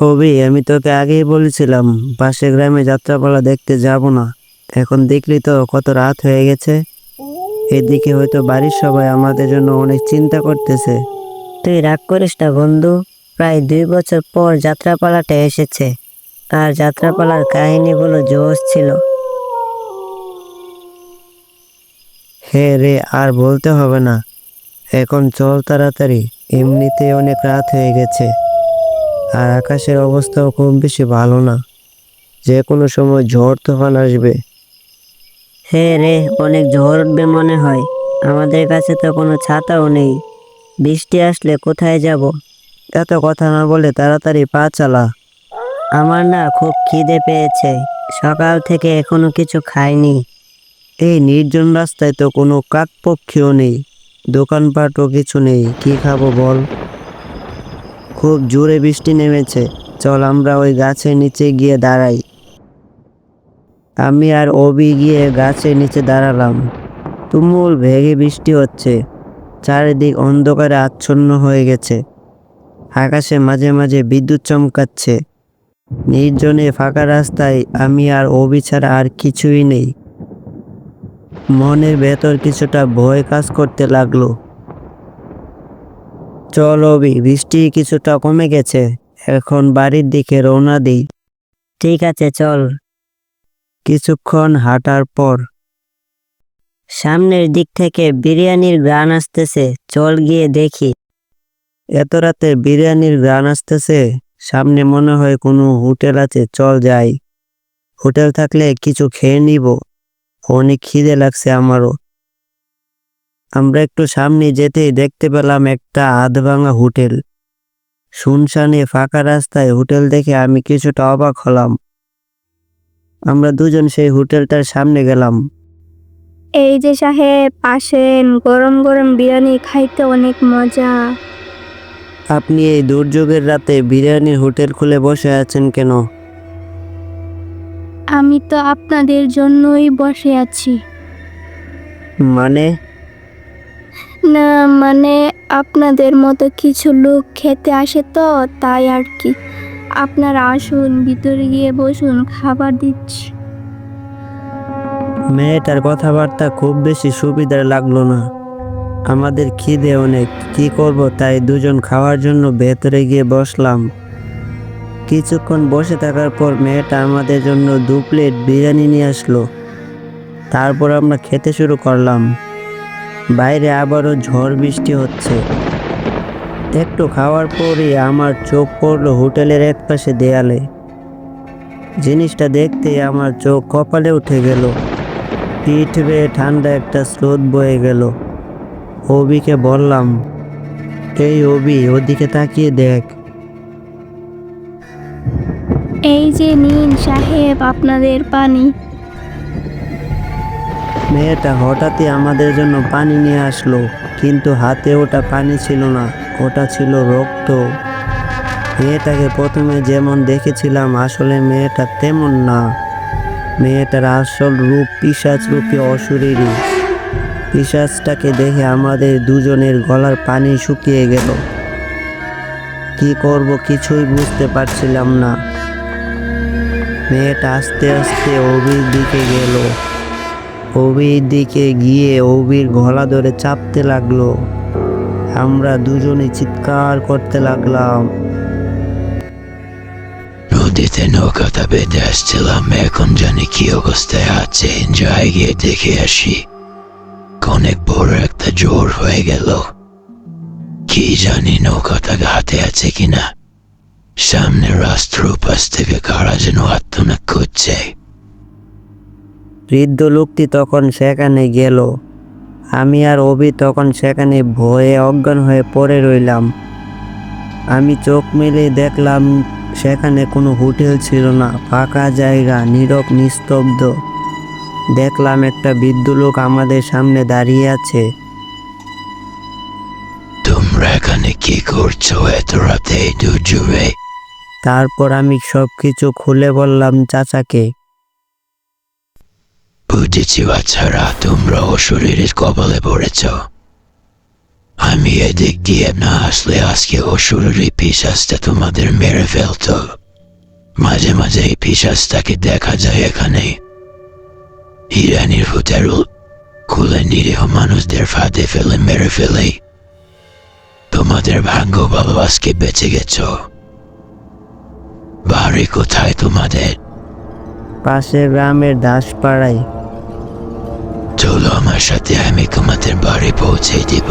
অবি আমি তোকে আগেই বলেছিলাম পাশের গ্রামে যাত্রাপালা দেখতে যাব না। এখন দেখলি তো কত রাত হয়ে গেছে। এদিকে হয়তো বাড়ির সবাই আমাদের জন্য অনেক চিন্তা করতেছে। তুই রাগ করিস না বন্ধু প্রায় দুই বছর পর যাত্রাপালাটা এসেছে। আর যাত্রাপালার কাহিনীগুলো জোশ ছিল। হে রে আর বলতে হবে না। এখন চল তাড়াতাড়ি এমনিতে অনেক রাত হয়ে গেছে। আর আকাশের অবস্থাও খুব বেশি ভালো না। যে কোনো সময় ঝড় তুফান আসবে। হে রে অনেক ঝড় উঠবে মনে হয়। আমাদের কাছে তো কোনো ছাতাও নেই। বৃষ্টি আসলে কোথায় যাব? এত কথা না বলে তাড়াতাড়ি পা চালা। আমার না খুব খিদে পেয়েছে। সকাল থেকে এখনও কিছু খাইনি। এই নির্জন রাস্তায় তো কোনো কাকপক্ষীও নেই। দোকানপাটও কিছু নেই। কি খাব বল? খুব জোরে বৃষ্টি নেমেছে। চল আমরা ওই গাছের নিচে গিয়ে দাঁড়াই। আমি আর অবি গিয়ে গাছের নিচে দাঁড়ালাম। তুমুল ভেগে বৃষ্টি হচ্ছে। চারিদিক অন্ধকারে আচ্ছন্ন হয়ে গেছে। আকাশে মাঝে মাঝে বিদ্যুৎ চমকাচ্ছে। নির্জনে ফাঁকা রাস্তায় আমি আর অবি ছাড়া আর কিছুই নেই। মনের ভেতর কিছুটা ভয় কাজ করতে লাগল। চল অবি, বৃষ্টি কিছুটা কমে গেছে। এখন বাড়ির দিকে রওনা দিই। ঠিক আছে, চল। কিছুক্ষণ হাঁটার পর। সামনের দিক থেকে বিরিয়ানির গ্রান আসতেছে, চল গিয়ে দেখি। এত রাতে বিরিয়ানির গ্রান আসতেছে, সামনে মনে হয় কোনো হোটেল আছে, চল যাই। হোটেল থাকলে কিছু খেয়ে নিব। অনেক খিদে লাগছে আমারও। আমরা একটু সামনে যেতেই দেখতে পেলাম একটা আধভাঙা হোটেল। শুনশানে ফাঁকা রাস্তায় হোটেল দেখে আমি কিছুটা অবাক হলাম। আমরা দুজন সেই হোটেলটার সামনে গেলাম। এই যে সাহেব আসেন গরম গরম বিরিয়ানি খাইতে অনেক মজা। আপনি এই দুর্যোগের রাতে বিরিয়ানির হোটেল খুলে বসে আছেন কেন? আমি তো আপনাদের জন্যই বসে আছি। মানে? না মানে আপনাদের মতো কিছু লোক খেতে আসে তো, তাই আর কি। আপনারা আসুন, ভিতরে গিয়ে বসুন, খাবার দিচ্ছি। মেয়েটার কথাবার্তা খুব বেশি সুবিধার লাগল না। আমাদের খিদে অনেক, কি করব তাই দুজন খাওয়ার জন্য ভেতরে গিয়ে বসলাম। কিছুক্ষণ বসে থাকার পর মেয়েটা আমাদের জন্য দু প্লেট বিরিয়ানি নিয়ে আসলো। তারপর আমরা খেতে শুরু করলাম। বাইরে আবারও ঝড় বৃষ্টি হচ্ছে। একটু খাওয়ার পরই আমার চোখ পড়ল হোটেলের এক পাশে দেয়ালে। জিনিসটা দেখতে আমার চোখ কপালে উঠে গেল। পিঠ বেয়ে ঠান্ডা একটা স্রোত বয়ে গেল। অবিকে বললাম, এই অবি ওদিকে তাকিয়ে দেখ। এই যে নিন সাহেব আপনাদের পানি। মেয়েটা হঠাৎই আমাদের জন্য পানি নিয়ে আসলো, কিন্তু হাতে ওটা পানি ছিল না, ওটা ছিল রক্ত। মেয়েটাকে প্রথমে যেমন দেখেছিলাম, আসলে মেয়েটা তেমন না। মেয়েটার আসল রূপ পিসাচ রূপী অশরীরী। পিসাচটাকে দেখে আমাদের দুজনের গলার পানি শুকিয়ে গেল। কি করব কিছুই বুঝতে পারছিলাম না। মেয়েটা আস্তে আস্তে অবির দিকে গেল। অবির দিকে গিয়ে অবির গলা ধরে চাপতে লাগল। আমরা দুজনে চিৎকার করতে লাগলাম। নদীতে নৌকাটা বেঁধে আসছিলাম। এখন জানি কি অবস্থায় আছে। যাই গিয়ে দেখে আসি। অনেক বড় একটা জোর হয়ে গেল। কি জানি নৌকাটা ঘাটে আছে কিনা। সামনে রাস্তার উপাস থেকে কারা যেন আত্মনাক করছে। বৃদ্ধ লোকটি তখন সেখানে গেল। আমি আর অভি তখন সেখানে ভয়ে অজ্ঞান হয়ে পড়ে রইলাম। আমি চোখ মেলে দেখলাম সেখানে কোনো হোটেল ছিল না ফাঁকা জায়গা নীরব নিস্তব্ধ। দেখলাম একটা বৃদ্ধ লোক আমাদের সামনে দাঁড়িয়ে আছে। তোমরা এখানে কি করছ এত রাতে তারপর আমি সব কিছু খুলে বললাম চাচাকে। বুঝেছি, বাচ্চারা তোমরা অশরীরের কবলে পড়েছ। আমি এদিক দিয়ে না আসলে আজকে অসুরের পিসাসটা তোমাদের মেরে ফেলতো। মাঝে মাঝে এই পিসাসটাকে দেখা যায় এখানে। ইরানির হোটেল খুলে নিরীহ মানুষদের ফাঁদে ফেলে, মেরে ফেলে। তোমাদের ভাগ্য ভালো আজকে বেঁচে গেছ। বাড়ি কোথায় তোমাদের? পাশের গ্রামের দাসপাড়ায়। চলো আমার সাথে আমি তোমাদের বাড়ি পৌঁছে দিব।